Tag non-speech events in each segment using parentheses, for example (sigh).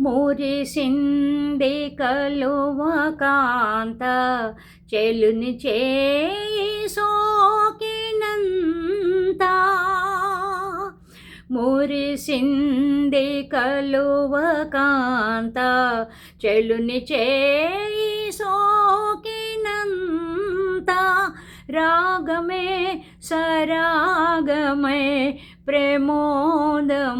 మురిసింది కలువ కాంత చెలుని చేయి సోకినంత మురిసింది కలువ కాంత చెలుని చేయి సోకినంత రాగమే సరాగమే ప్రమోదమాయనే.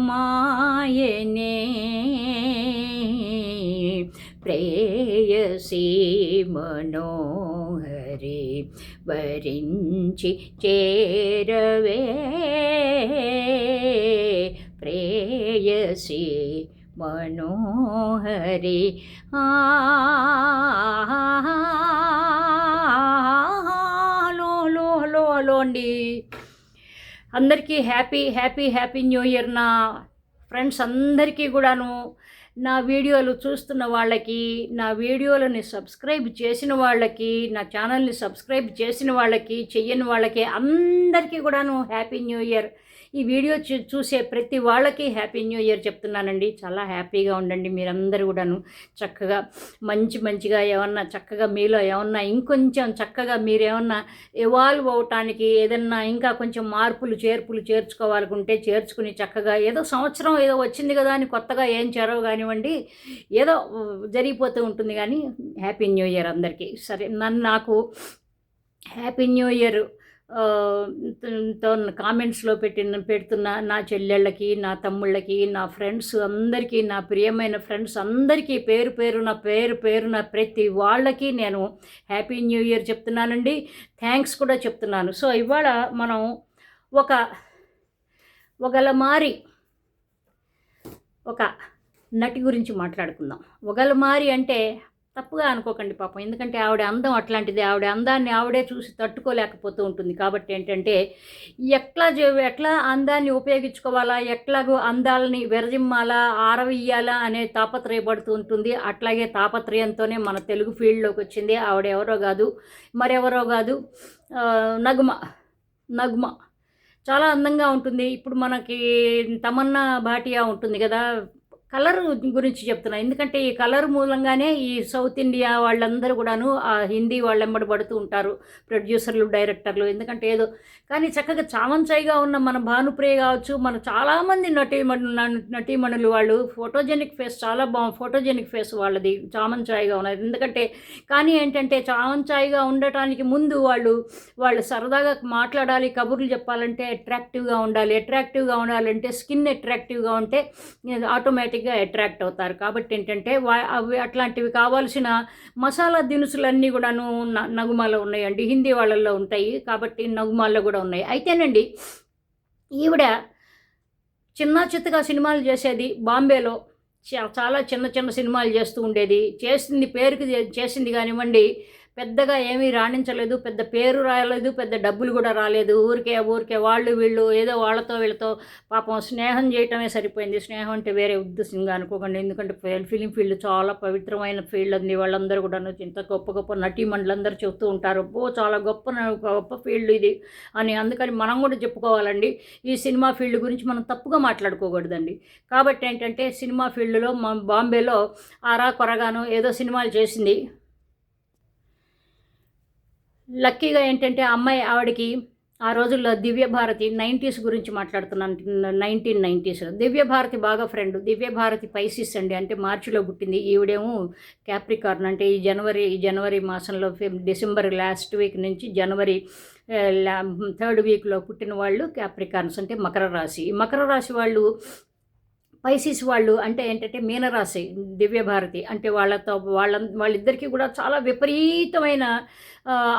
ప్రేయసీ మనోహరి వరించి చేరవే. ప్రేయసీ మనోహరి ఆ లో లో అండి. అందరికీ happy happy happy new year నా. ఫ్రెండ్స్ అందరికీ కూడాను నా వీడియోలు చూస్తున్న వాళ్ళకి నా వీడియోలని సబ్స్క్రైబ్ చేసిన వాళ్ళకి నా ఛానల్ని సబ్స్క్రైబ్ చేసిన వాళ్ళకి చెయ్యని వాళ్ళకి అందరికీ కూడాను హ్యాపీ న్యూ ఇయర్. ఈ వీడియో చూ చూసే ప్రతి వాళ్ళకి హ్యాపీ న్యూ ఇయర్ చెప్తున్నానండి. చాలా హ్యాపీగా ఉండండి మీరందరూ కూడాను. చక్కగా మంచి మంచిగా ఏమన్నా చక్కగా మీలో ఏమన్నా ఇంకొంచెం చక్కగా మీరేమన్నా ఇవాల్వ్ ఎవాల్వ్ అవటానికి ఏదన్నా ఇంకా కొంచెం మార్పులు చేర్పులు చేర్చుకోవాలనుకుంటే చేర్చుకుని చక్కగా ఏదో సంవత్సరం ఏదో వచ్చింది కదా అని కొత్తగా ఏం చేరవు కానివ్వండి ఏదో జరిగిపోతూ ఉంటుంది కానీ హ్యాపీ న్యూ ఇయర్ అందరికీ. సరే నన్ను నాకు హ్యాపీ న్యూ ఇయర్ తో కామెంట్స్లో పెట్టిన పెడుతున్న నా చెల్లెళ్ళకి నా తమ్ముళ్ళకి నా ఫ్రెండ్స్ అందరికీ నా ప్రియమైన ఫ్రెండ్స్ అందరికీ పేరు పేరున పేరు పేరున ప్రతి వాళ్ళకి నేను హ్యాపీ న్యూ ఇయర్ చెప్తున్నానండి. థ్యాంక్స్ కూడా చెప్తున్నాను. సో ఇవాళ మనం ఒక ఒకలమారి ఒక నటి గురించి మాట్లాడుకుందాం. ఒకలమారి అంటే తప్పుగా అనుకోకండి పాపం. ఎందుకంటే ఆవిడ అందం అట్లాంటిది. ఆవిడ అందాన్ని ఆవిడే చూసి తట్టుకోలేకపోతూ ఉంటుంది. కాబట్టి ఏంటంటే ఎట్లా చే- ఎట్లా అందాన్ని ఉపయోగించుకోవాలా ఎట్లాగో అందాలని విరజిమ్మాలా ఆరవియ్యాలా అనే తాపత్రయపడుతూ ఉంటుంది. అట్లాగే తాపత్రయంతోనే మన తెలుగు ఫీల్డ్లోకి వచ్చింది. ఆవిడ ఎవరో కాదు మరెవరో కాదు నగుమ నగుమ. చాలా అందంగా ఉంటుంది. ఇప్పుడు మనకి తమన్నా భాటియా ఉంటుంది కదా కలర్ గురించి చెప్తున్నా. ఎందుకంటే ఈ కలర్ మూలంగానే ఈ సౌత్ ఇండియా వాళ్ళందరూ కూడాను ఆ హిందీ వాళ్ళు ఎంబడి పడుతూ ఉంటారు ప్రొడ్యూసర్లు డైరెక్టర్లు. ఎందుకంటే ఏదో కానీ చక్కగా చామంచాయిగా ఉన్న మన భానుప్రియ కావచ్చు మన చాలామంది నటీమణు నటీమణులు వాళ్ళు ఫోటోజెనిక్ ఫేస్ చాలా బా ఫోటోజెనిక్ ఫేస్ వాళ్ళది చామంచాయిగా ఉన్నది. ఎందుకంటే కానీ ఏంటంటే చామంచాయిగా ఉండటానికి ముందు వాళ్ళు వాళ్ళు సరదాగా మాట్లాడాలి కబుర్లు చెప్పాలంటే అట్రాక్టివ్గా ఉండాలి. అట్రాక్టివ్గా ఉండాలంటే స్కిన్ అట్రాక్టివ్గా ఉంటే ఆటోమేటిక్ ఆటోమేటిక్గా అట్రాక్ట్ అవుతారు. కాబట్టి ఏంటంటే వా అవి అట్లాంటివి కావాల్సిన మసాలా దినుసులన్నీ కూడాను న- నగుమాలో ఉన్నాయండి. హిందీ వాళ్ళల్లో ఉంటాయి. కాబట్టి నగుమాల్లో కూడా ఉన్నాయి. అయితేనండి ఈవిడ చిన్న చిత్తగా సినిమాలు చేసేది బాంబేలో. చాలా చిన్న చిన్న సినిమాలు చేస్తూ ఉండేది. చేసింది పేరుకి చేసింది కానివ్వండి పెద్దగా ఏమీ రాణించలేదు పెద్ద పేరు రాలేదు పెద్ద డబ్బులు కూడా రాలేదు. ఊరికే ఊరికే వాళ్ళు వీళ్ళు ఏదో వాళ్ళతో వీళ్ళతో పాపం స్నేహం చేయటమే సరిపోయింది. స్నేహం అంటే వేరే ఉద్దేశంగా అనుకోకండి. ఎందుకంటే ఫిలిం ఫీల్డ్ చాలా పవిత్రమైన ఫీల్డ్ ఉంది వాళ్ళందరూ కూడా ఇంత గొప్ప గొప్ప నటీమణులందరూ చెప్తూ ఉంటారు. ఓ చాలా గొప్ప గొప్ప ఫీల్డ్ ఇది అని. అందుకని మనం కూడా చెప్పుకోవాలండి. ఈ సినిమా ఫీల్డ్ గురించి మనం తప్పుగా మాట్లాడుకోకూడదండి. కాబట్టి ఏంటంటే సినిమా ఫీల్డ్లో మా బాంబేలో ఆరా కొరగాను ఏదో సినిమాలు చేసింది. లక్కీగా ఏంటంటే ఆ అమ్మాయి ఆవిడకి ఆ రోజుల్లో దివ్య భారతి నైంటీస్ గురించి మాట్లాడుతున్నాను నైన్టీన్ నైంటీస్. దివ్య భారతి బాగా ఫ్రెండ్ దివ్య భారతి పైసిస్ అండి. అంటే మార్చిలో పుట్టింది. ఈవిడేమో క్యాప్రికార్న్ అంటే ఈ జనవరి ఈ జనవరి మాసంలో డిసెంబర్ లాస్ట్ వీక్ నుంచి జనవరి థర్డ్ వీక్లో పుట్టిన వాళ్ళు క్యాప్రికార్న్స్ అంటే మకర రాశి. ఈ మకర రాశి వాళ్ళు పైసిస్ వాళ్ళు అంటే ఏంటంటే మీనరాశి దివ్యభారతి అంటే వాళ్ళతో వాళ్ళ వాళ్ళిద్దరికీ కూడా చాలా విపరీతమైన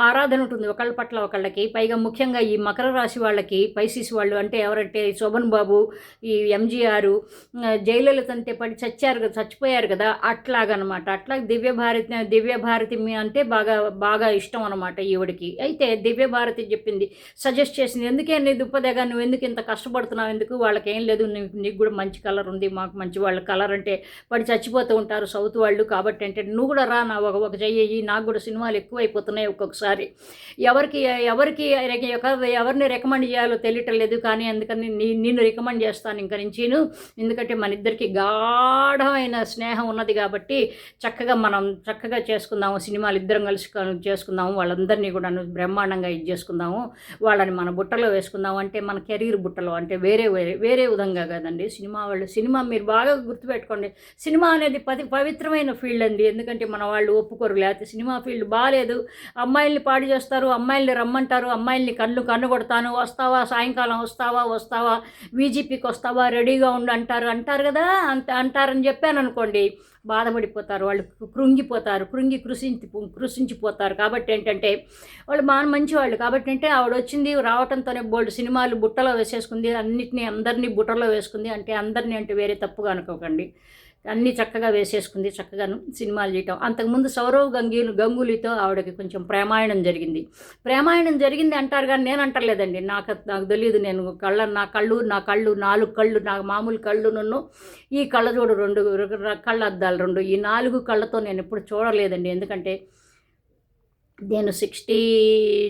ఆరాధన ఉంటుంది ఒకళ్ళ పట్ల ఒకళ్ళకి. పైగా ముఖ్యంగా ఈ మకర రాశి వాళ్ళకి పైసీస్ వాళ్ళు అంటే ఎవరంటే శోభన్ బాబు ఈ ఎంజీఆర్ జయలలిత అంటే పడి చచ్చారు కదా చచ్చిపోయారు కదా అట్లాగనమాట. అట్లా దివ్య భారతి దివ్య భారతి అంటే బాగా బాగా ఇష్టం అనమాట ఈవిడికి. అయితే దివ్య భారతి చెప్పింది సజెస్ట్ చేసింది ఎందుకే నీ దుప్పదేగా నువ్వు ఎందుకు ఇంత కష్టపడుతున్నావు ఎందుకు వాళ్ళకి ఏం లేదు నీకు నీకు కూడా మంచి కలర్ ఉంది మాకు మంచి వాళ్ళ కలర్ అంటే పడి చచ్చిపోతూ ఉంటారు సౌత్ వాళ్ళు కాబట్టి అంటే నువ్వు కూడా రా నా ఒక ఒక చెయ్యి నాకు కూడా సినిమాలు ఎక్కువైపోతున్నాయి ఒక్కొక్కసారి. ఎవరికి ఎవరికి ఎవరిని రికమెండ్ చేయాలో తెలియటం లేదు కానీ అందుకని నీ నిన్ను రికమెండ్ చేస్తాను ఇంక నుంచిను. ఎందుకంటే మన ఇద్దరికి గాఢమైన స్నేహం ఉన్నది కాబట్టి చక్కగా మనం చక్కగా చేసుకుందాము సినిమాలు ఇద్దరం కలిసి చేసుకుందాము వాళ్ళందరినీ కూడా బ్రహ్మాండంగా ఇది చేసుకుందాము వాళ్ళని మన బుట్టలో వేసుకుందాము. అంటే మన కెరీర్ బుట్టలో అంటే వేరే వేరే వేరే విధంగా కదండి. సినిమా వాళ్ళు సినిమా మీరు బాగా గుర్తుపెట్టుకోండి. సినిమా అనేది పది పవిత్రమైన ఫీల్డ్ అండి. ఎందుకంటే మన వాళ్ళు ఒప్పుకోరు లేకపోతే సినిమా ఫీల్డ్ బాగాలేదు అమ్మాయిల్ని పాడు చేస్తారు అమ్మాయిల్ని రమ్మంటారు అమ్మాయిల్ని కళ్ళు కన్ను కొడతాను వస్తావా సాయంకాలం వస్తావా వస్తావా వీజీపీకి వస్తావా రెడీగా ఉండు అంటారు. అంటారు కదా అంత అంటారని చెప్పాను అనుకోండి బాధపడిపోతారు. వాళ్ళు కృంగిపోతారు కృంగి కృషించి కృషించిపోతారు కాబట్టి ఏంటంటే వాళ్ళు బాగా మంచివాళ్ళు. కాబట్టి అంటే ఆవిడ వచ్చింది రావటంతోనే బోల్డ్ సినిమాలు బుట్టలో వేసేసుకుంది అన్నిటినీ అందరినీ బుట్టలో వేసుకుంది. అంటే అందరినీ అంటే వేరే తప్పుగా అనుకోకండి. అన్నీ చక్కగా వేసేసుకుంది చక్కగా సినిమాలు చేయటం అంతకుముందు సౌరవ్ గంగీలు గంగూలీతో ఆవిడకి కొంచెం ప్రేమాయణం జరిగింది. ప్రేమాయణం జరిగింది అంటారు కానీ నేను అంటలేదండి. నాకు నాకు తెలియదు నేను కళ్ళ నా కళ్ళు నా కళ్ళు నాలుగు కళ్ళు నా మామూలు కళ్ళు నన్ను ఈ కళ్ళజోడు రెండు కళ్ళ అద్దాలు రెండు. ఈ నాలుగు కళ్ళతో నేను ఎప్పుడు చూడలేదండి. ఎందుకంటే నేను సిక్స్టీ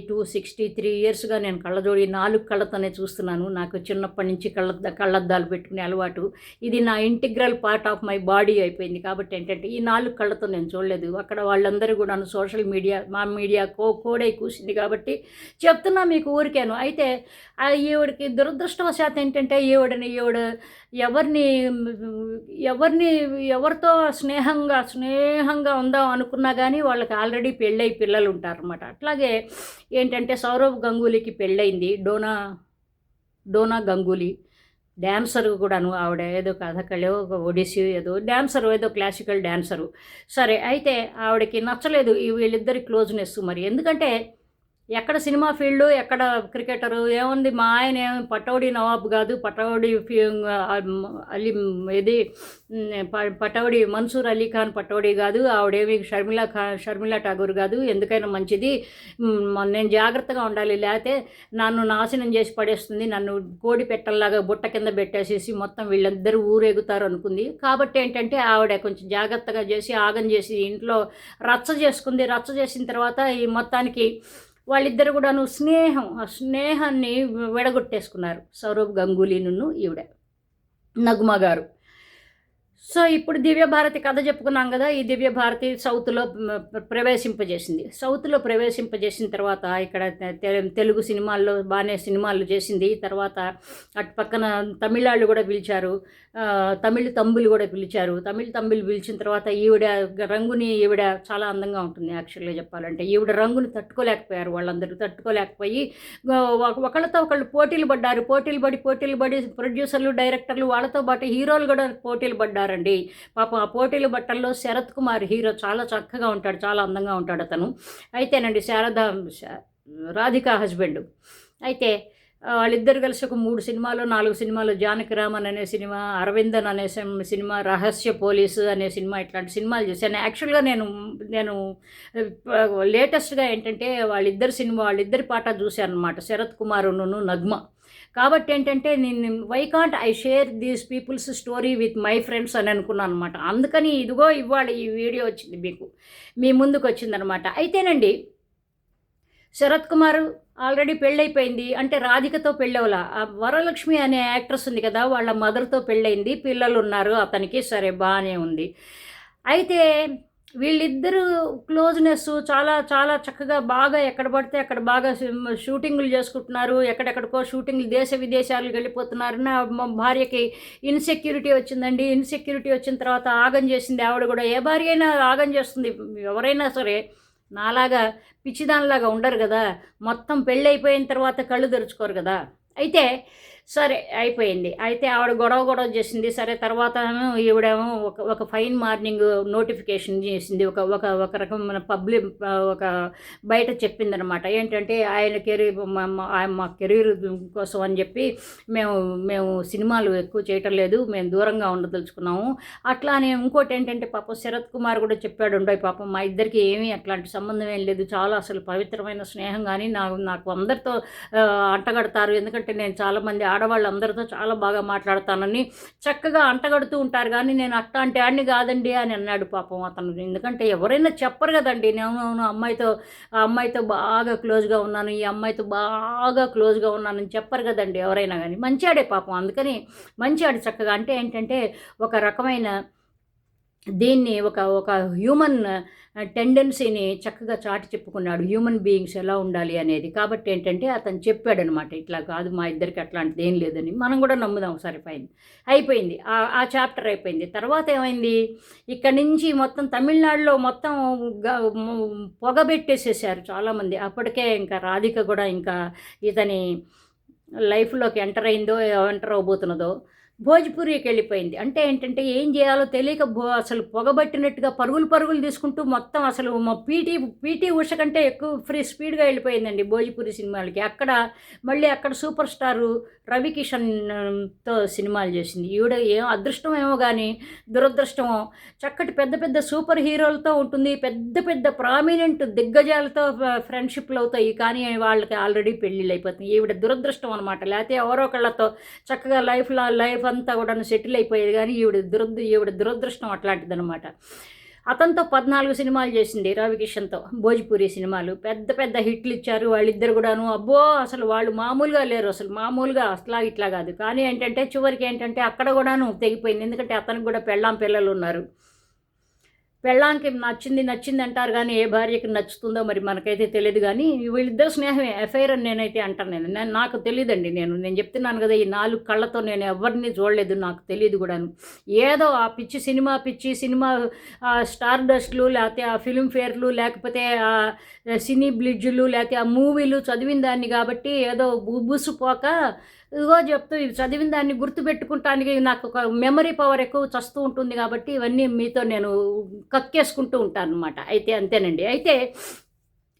టూ సిక్స్టీ త్రీ ఇయర్స్గా నేను కళ్ళజోడి నాలుగు కళ్ళతోనే చూస్తున్నాను. నాకు చిన్నప్పటి నుంచి కళ్ళ కళ్ళద్దాలు పెట్టుకునే అలవాటు. ఇది నా integral part of my body అయిపోయింది కాబట్టి ఏంటంటే ఈ నాలుగు కళ్ళతో నేను చూడలేదు. అక్కడ వాళ్ళందరూ కూడా సోషల్ మీడియా మా మీడియా కో కోడై కూసింది కాబట్టి చెప్తున్నా మీకు ఊరికేను. అయితే ఈవిడికి దురదృష్టవశాత్ ఏంటంటే ఈవిడని ఈవిడ ఎవరిని ఎవరిని ఎవరితో స్నేహంగా స్నేహంగా ఉందాం అనుకున్నా కానీ వాళ్ళకి ఆల్రెడీ పెళ్ళై పిల్లలు ఉంటారన్నమాట. అట్లాగే ఏంటంటే సౌరవ్ గంగూలీకి పెళ్ళయింది. Donna Donna Ganguly. డ్యాన్సర్ కూడాను ఆవిడ ఏదో కథకళి ఒక ఒడిసి ఏదో డ్యాన్సరు ఏదో క్లాసికల్ డ్యాన్సరు సరే అయితే ఆవిడకి నచ్చలేదు. వీళ్ళిద్దరి క్లోజ్నెస్ మరి. ఎందుకంటే ఎక్కడ సినిమా ఫీల్డ్ ఎక్కడ క్రికెటరు ఏముంది మా ఆయన ఏమి పటౌడి నవాబ్ కాదు పటౌడి ఫీ- అలీ ఇది ఉమ్, ప- మన్సూర్ అలీ ఖాన్ పటౌడి కాదు ఆవిడేమి షర్మిలా ఖా షర్మిలా ఠాగూర్ కాదు ఎందుకైనా మంచిది. నేను జాగ్రత్తగా ఉండాలి లేకపోతే నన్ను నాశనం చేసి పడేస్తుంది నన్ను కోడి పెట్టల్లాగా బుట్ట కింద పెట్టేసేసి మొత్తం వీళ్ళందరూ ఊరేగుతారు అనుకుంది. కాబట్టి ఏంటంటే ఆవిడ కొంచెం జాగ్రత్తగా చేసి ఆగం చేసి ఇంట్లో రచ్చ చేసుకుంది. రచ్చ చేసిన తర్వాత ఈ మొత్తానికి వాళ్ళిద్దరు కూడాను స్నేహం ఆ స్నేహాన్ని విడగొట్టేసుకున్నారు. సౌరవ్ గంగూలీను ఈవిడ. నగ్మ గారు సో ఇప్పుడు దివ్యభారతి కథ చెప్పుకున్నాం కదా ఈ దివ్యభారతి సౌత్లో ప్రవేశింపజేసింది. సౌత్లో ప్రవేశింపజేసిన తర్వాత ఇక్కడ తెలుగు సినిమాల్లో బాగానే సినిమాలు చేసింది. తర్వాత అటు పక్కన తమిళాళ్ళు కూడా పిలిచారు. తమిళ తంబులు కూడా పిలిచారు. తమిళ తంబులు పిలిచిన తర్వాత ఈవిడ రంగుని ఈవిడ చాలా అందంగా ఉంటుంది యాక్చువల్గా చెప్పాలంటే. ఈవిడ రంగుని తట్టుకోలేకపోయారు వాళ్ళందరూ. తట్టుకోలేకపోయి ఒకళ్ళతో ఒకళ్ళు పోటీలు పడ్డారు. పోటీలు పడి పోటీలు పడి ప్రొడ్యూసర్లు డైరెక్టర్లు వాళ్ళతో పాటు హీరోలు కూడా పోటీలు పడ్డారు. పడ్డారండి పాపం ఆ పోటీలు బట్టల్లో శరత్ కుమార్ హీరో చాలా చక్కగా ఉంటాడు చాలా అందంగా ఉంటాడు అతను. అయితేనండి శారద రాధిక హస్బెండ్. అయితే వాళ్ళిద్దరు కలిసి ఒక మూడు సినిమాలు నాలుగు సినిమాలు జానకి రామన్ అనే సినిమా అరవిందన్ అనే సినిమా రహస్య పోలీసు అనే సినిమా ఇట్లాంటి సినిమాలు చేశాను. యాక్చువల్గా నేను నేను లేటెస్ట్గా ఏంటంటే వాళ్ళిద్దరు సినిమా వాళ్ళిద్దరి పాట చూశాను అనమాట శరత్ కుమారును నగ్మ. కాబట్టి ఏంటంటే నేను why can't I share these people's story with my friends అని అనుకున్నాను అనమాట అందుకని ఇదిగో ఇవాళ ఈ వీడియో వచ్చింది మీకు. మీ ముందుకు వచ్చిందనమాట అయితేనండి శరత్ కుమార్ ఆల్రెడీ పెళ్ళైపోయింది. అంటే రాధికతో పెళ్ళవల. ఆ వరలక్ష్మి అనే యాక్ట్రెస్ ఉంది కదా వాళ్ళ మదర్తో పెళ్ళయింది పిల్లలు ఉన్నారు అతనికి సరే బాగానే ఉంది. అయితే వీళ్ళిద్దరూ క్లోజ్నెస్ చాలా చాలా చక్కగా బాగా ఎక్కడ పడితే అక్కడ బాగా షూటింగ్లు షూటింగులు చేసుకుంటున్నారు. ఎక్కడెక్కడికో షూటింగ్లు దేశ విదేశాలకు వెళ్ళిపోతున్నారు నా మా భార్యకి ఇన్సెక్యూరిటీ వచ్చిందండి. ఇన్సెక్యూరిటీ వచ్చిన తర్వాత ఆగం చేసింది ఆవిడ కూడా. ఏ భార్య అయినా ఆగం చేస్తుంది. ఎవరైనా సరే నాలాగా పిచ్చిదానిలాగా ఉండరు కదా. మొత్తం పెళ్ళి అయిపోయిన తర్వాత కళ్ళు తెరుచుకోరు కదా. అయితే సరే అయిపోయింది. అయితే ఆవిడ గొడవ గొడవ చేసింది. సరే తర్వాత ఏమో ఈవిడేమో ఒక ఒక ఫైన్ మార్నింగ్ నోటిఫికేషన్ చేసింది. ఒక ఒక ఒక రకమైన పబ్లిక్ ఒక బయట చెప్పిందనమాట. ఏంటంటే ఆయన కెరీర్ మా కెరీర్ కోసం అని చెప్పి మేము మేము సినిమాలు ఎక్కువ చేయటం లేదు. మేము దూరంగా ఉండదలుచుకున్నాము. అట్లా అని ఇంకోటి ఏంటంటే పాపం శరత్ కుమార్ కూడా చెప్పాడు ఉండే పాపం మా ఇద్దరికి ఏమీ అట్లాంటి సంబంధం ఏం లేదు. చాలా అసలు పవిత్రమైన స్నేహం కానీ నాకు నాకు అందరితో అంటగడతారు. ఎందుకంటే నేను చాలామంది ఆడవాళ్ళందరితో చాలా బాగా మాట్లాడతానని చక్కగా అంటగడుతూ ఉంటారు. కానీ నేను అట్లాంటి ఆడిని కాదండి అని అన్నాడు పాపం అతను. ఎందుకంటే ఎవరైనా చెప్పరు కదండి. నేను అవును అమ్మాయితో ఆ అమ్మాయితో బాగా క్లోజ్గా ఉన్నాను. ఈ అమ్మాయితో బాగా క్లోజ్గా ఉన్నానని చెప్పరు కదండి ఎవరైనా కానీ. మంచి ఆడే పాపం. అందుకని మంచి మంచివాడు చక్కగా. అంటే ఏంటంటే ఒక రకమైన దీన్ని ఒక ఒక హ్యూమన్ టెండెన్సీని uh, చక్కగా చాటి చెప్పుకున్నాడు. హ్యూమన్ బీయింగ్స్ ఎలా ఉండాలి అనేది. కాబట్టి ఏంటంటే అతను చెప్పాడనమాట ఇట్లా కాదు మా ఇద్దరికి అట్లాంటిది ఏం లేదని. మనం కూడా నమ్ముదాం సరిపోయింది అయిపోయింది. ఆ- ఆ చాప్టర్ అయిపోయింది. తర్వాత ఏమైంది? ఇక్కడ నుంచి మొత్తం తమిళనాడులో మొత్తం పొగబెట్టేసేసారు చాలామంది. అప్పటికే ఇంకా రాధిక కూడా ఇంకా ఇతని లైఫ్లోకి ఎంటర్ అయిందో ఎంటర్ అవబోతున్నదో భోజ్పురికి వెళ్ళిపోయింది. అంటే ఏంటంటే ఏం చేయాలో తెలియక భో అసలు పొగబట్టినట్టుగా పరుగులు పరుగులు తీసుకుంటూ మొత్తం అసలు మా పీటీ పీటీ ఉష కంటే ఎక్కువ ఫ్రీ స్పీడ్గా వెళ్ళిపోయిందండి భోజ్పురి సినిమాలకి. అక్కడ మళ్ళీ అక్కడ సూపర్ స్టారు రవి సినిమాలు చేసింది. ఈవిడ ఏం అదృష్టమేమో కానీ దురదృష్టమో చక్కటి పెద్ద పెద్ద సూపర్ హీరోలతో ఉంటుంది. పెద్ద పెద్ద ప్రామినెంట్ దిగ్గజాలతో ఫ్రెండ్షిప్లు అవుతాయి. కానీ వాళ్ళకి ఆల్రెడీ పెళ్ళిళ్ళు అయిపోతుంది ఈవిడ దురదృష్టం అనమాట లేకపోతే ఎవరో ఒకళ్ళతో చక్కగా లైఫ్లో లైఫ్ అంతా కూడా సెటిల్ అయిపోయేది కానీ ఈవిడ దురద్ ఈవిడ దురదృష్టం అట్లాంటిదనమాట అతనితో పద్నాలుగు సినిమాలు చేసింది రవికిషన్తో భోజ్పూరి సినిమాలు. పెద్ద పెద్ద హిట్లు ఇచ్చారు వాళ్ళిద్దరు కూడాను. అబ్బో! అసలు వాళ్ళు మామూలుగా లేరు. అసలు మామూలుగా అసలా ఇట్లా కాదు. కానీ ఏంటంటే చివరికి ఏంటంటే అక్కడ కూడాను తెగిపోయింది. ఎందుకంటే అతనికి కూడా పెళ్ళాం పిల్లలు ఉన్నారు. పెళ్ళానికి నచ్చింది నచ్చింది అంటారు కానీ ఏ భార్యకి నచ్చుతుందో మరి మనకైతే తెలియదు కానీ వీళ్ళిద్దరు స్నేహమే ఎఫైర్ అని నేనైతే అంటాను నేను. నేను నాకు తెలియదండి నేను. నేను చెప్తున్నాను కదా ఈ నాలుగు కళ్ళతో నేను ఎవరిని చూడలేదు నాకు తెలియదు కూడాను. ఏదో ఆ పిచ్చి సినిమా పిచ్చి సినిమా ఆ స్టార్ డస్ట్లు లేకపోతే ఆ ఫిలిం ఫేర్లు లేకపోతే ఆ సినీ బ్లిడ్జులు లేకపోతే ఆ మూవీలు చదివిన దాన్ని కాబట్టి ఏదో బుబుసుపోక ఇదిగో చెప్తూ ఇవి చదివిన దాన్ని గుర్తుపెట్టుకుంటానికి నాకు ఒక మెమరీ పవర్ ఎక్కువ చస్తూ ఉంటుంది కాబట్టి ఇవన్నీ మీతో నేను కక్కేసుకుంటూ ఉంటాను అనమాట అయితే అంతేనండి. అయితే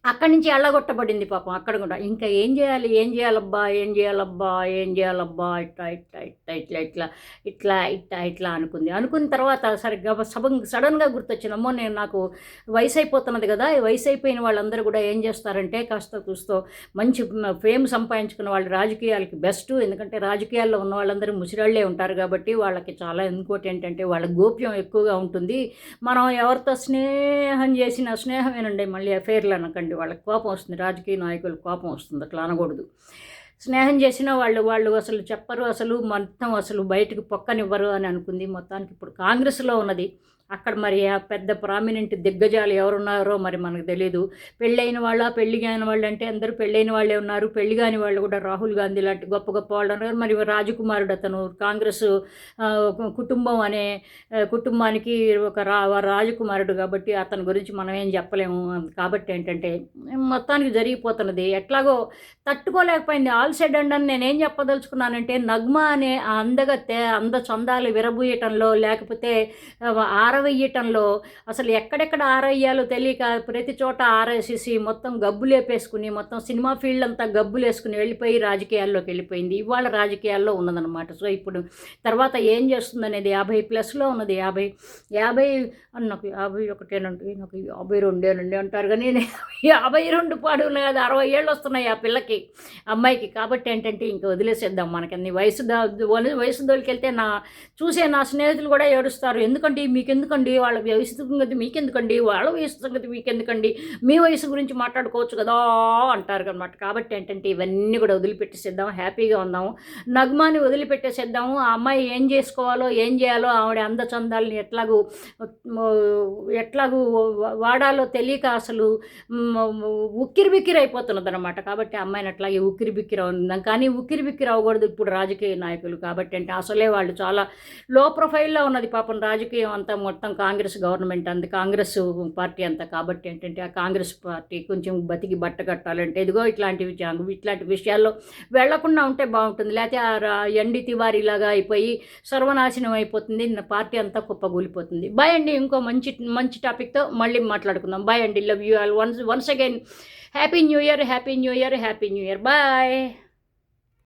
అక్కడి నుంచి ఎళ్ళగొట్టబడింది పాపం అక్కడ కూడా. ఇంకా ఏం చేయాలి? ఏం చేయాలబ్బా? ఏం చేయాలబ్బా? ఏం చేయాలబ్బా? ఇట్లా ఇట్లా ఇట్లా ఇట్లా ఇట్లా ఇట్లా ఇట్లా ఇట్లా అనుకుంది. అనుకున్న తర్వాత సరిగ్గా సబన్ సడన్గా గుర్తొచ్చినమ్మో నేను నాకు వయసు అయిపోతున్నది కదా వయసు అయిపోయిన వాళ్ళందరూ కూడా ఏం చేస్తారంటే కాస్త కూస్తో మంచి ఫేమ్ సంపాదించుకున్న వాళ్ళు రాజకీయాలకి బెస్ట్. ఎందుకంటే రాజకీయాల్లో ఉన్న వాళ్ళందరూ ముసిరాళ్ళే ఉంటారు కాబట్టి వాళ్ళకి చాలా ఇంకోటి ఏంటంటే వాళ్ళ గోప్యం ఎక్కువగా ఉంటుంది. మనం ఎవరితో స్నేహం చేసిన స్నేహమేనండి మళ్ళీ అఫేర్లు అనకండి. వాళ్ళకి కోపం వస్తుంది. రాజకీయ నాయకులకు కోపం వస్తుంది. అట్లా అనకూడదు. స్నేహం చేసిన వాళ్ళు వాళ్ళు అసలు చెప్పరు. అసలు మొత్తం అసలు బయటకు పొక్కనివ్వరు అని అనుకుంది. మొత్తానికి ఇప్పుడు కాంగ్రెస్లో ఉన్నది అక్కడ మరి ఆ పెద్ద ప్రామినెంట్ దిగ్గజాలు ఎవరున్నారో మరి మనకు తెలియదు పెళ్ళైన వాళ్ళ పెళ్ళి కాని వాళ్ళు అంటే అందరూ పెళ్ళైన వాళ్ళే ఉన్నారు. పెళ్ళి కాని వాళ్ళు కూడా రాహుల్ గాంధీ లాంటి గొప్ప గొప్ప వాళ్ళు ఉన్నారు. మరి రాజకుమారుడు అతను కాంగ్రెస్ కుటుంబం అనే కుటుంబానికి ఒక రా రాజకుమారుడు కాబట్టి అతని గురించి మనం ఏం చెప్పలేము. కాబట్టి ఏంటంటే మొత్తానికి జరిగిపోతున్నది. ఎట్లాగో తట్టుకోలేకపోయింది. ఆల్ సైడ్ అండ్ అని నేనేం చెప్పదలుచుకున్నానంటే నగ్మ అనే ఆ అందగత్తె అంద చందాలు విరబూయటంలో లేకపోతే ఆ, ఆరవేయటంలో అసలు ఎక్కడెక్కడ ఆరయ్యాలో తెలియక ప్రతి చోట ఆరేసేసి మొత్తం గబ్బులేపేసుకుని మొత్తం సినిమా ఫీల్డ్ అంతా గబ్బులేసుకుని వెళ్ళిపోయి రాజకీయాల్లోకి వెళ్ళిపోయింది. ఇవాళ రాజకీయాల్లో ఉన్నదన్నమాట. సో ఇప్పుడు తర్వాత ఏం చేస్తుంది అనేది యాభై ప్లస్లో ఉన్నది. యాభై యాభై అని నాకు యాభై ఒకటేనండి నాకు యాభై రెండేనండి అంటారు కానీ నేను (laughs) యాభై రెండు పాడు కాదు అరవై ఏళ్ళు వస్తున్నాయి ఆ పిల్లకి అమ్మాయికి. కాబట్టి ఏంటంటే ఇంకా వదిలేసేద్దాం మనకన్ని వయసు వయసు దోలికి వయసు నా చూసే నా స్నేహితులు కూడా ఏడుస్తారు. ఎందుకంటే ఎందుకండి మీకెందుకండి వాళ్ళ వయసు సంగతి మీకెందుకండి? వాళ్ళ వయసు సంగతి మీకెందుకండి? మీ వయసు గురించి మాట్లాడుకోవచ్చు కదా అంటారు అనమాట కాబట్టి ఏంటంటే ఇవన్నీ కూడా వదిలిపెట్టేసేద్దాం హ్యాపీగా ఉందాము. నగ్మాని వదిలిపెట్టేసేద్దాము. ఆ అమ్మాయి ఏం చేసుకోవాలో ఏం చేయాలో ఆవిడ అందచందాలని ఎట్లాగూ ఎట్లాగూ వాడాలో తెలియక అసలు ఉక్కిరి బిక్కిరి అయిపోతున్నది అనమాట కాబట్టి అమ్మాయిని అట్లాగే ఉక్కిరి బిక్కిరి అవుతుందాం కానీ ఉక్కిరి బిక్కిరి అవ్వకూడదు ఇప్పుడు రాజకీయ నాయకులు. కాబట్టి అంటే అసలే వాళ్ళు చాలా లో ప్రొఫైల్లో ఉన్నది. పాపం రాజకీయం అంతా మొత్తం కాంగ్రెస్ గవర్నమెంట్ అంత కాంగ్రెస్ పార్టీ అంతా కాబట్టి ఏంటంటే ఆ కాంగ్రెస్ పార్టీ కొంచెం బతికి బట్ట కట్టాలంటే ఇదిగో ఇట్లాంటివి ఇట్లాంటి విషయాల్లో వెళ్ళకుండా ఉంటే బాగుంటుంది. లేకపోతే ఆ రా- ఎండి తివారీలాగా అయిపోయి సర్వనాశనం అయిపోతుంది పార్టీ అంతా కుప్పగూలిపోతుంది బాయ్ అండి ఇంకో మంచి మంచి టాపిక్తో మళ్ళీ మాట్లాడుకుందాం. బాయ్ అండి love you all. Once once again happy new year happy new year happy new year. Bye.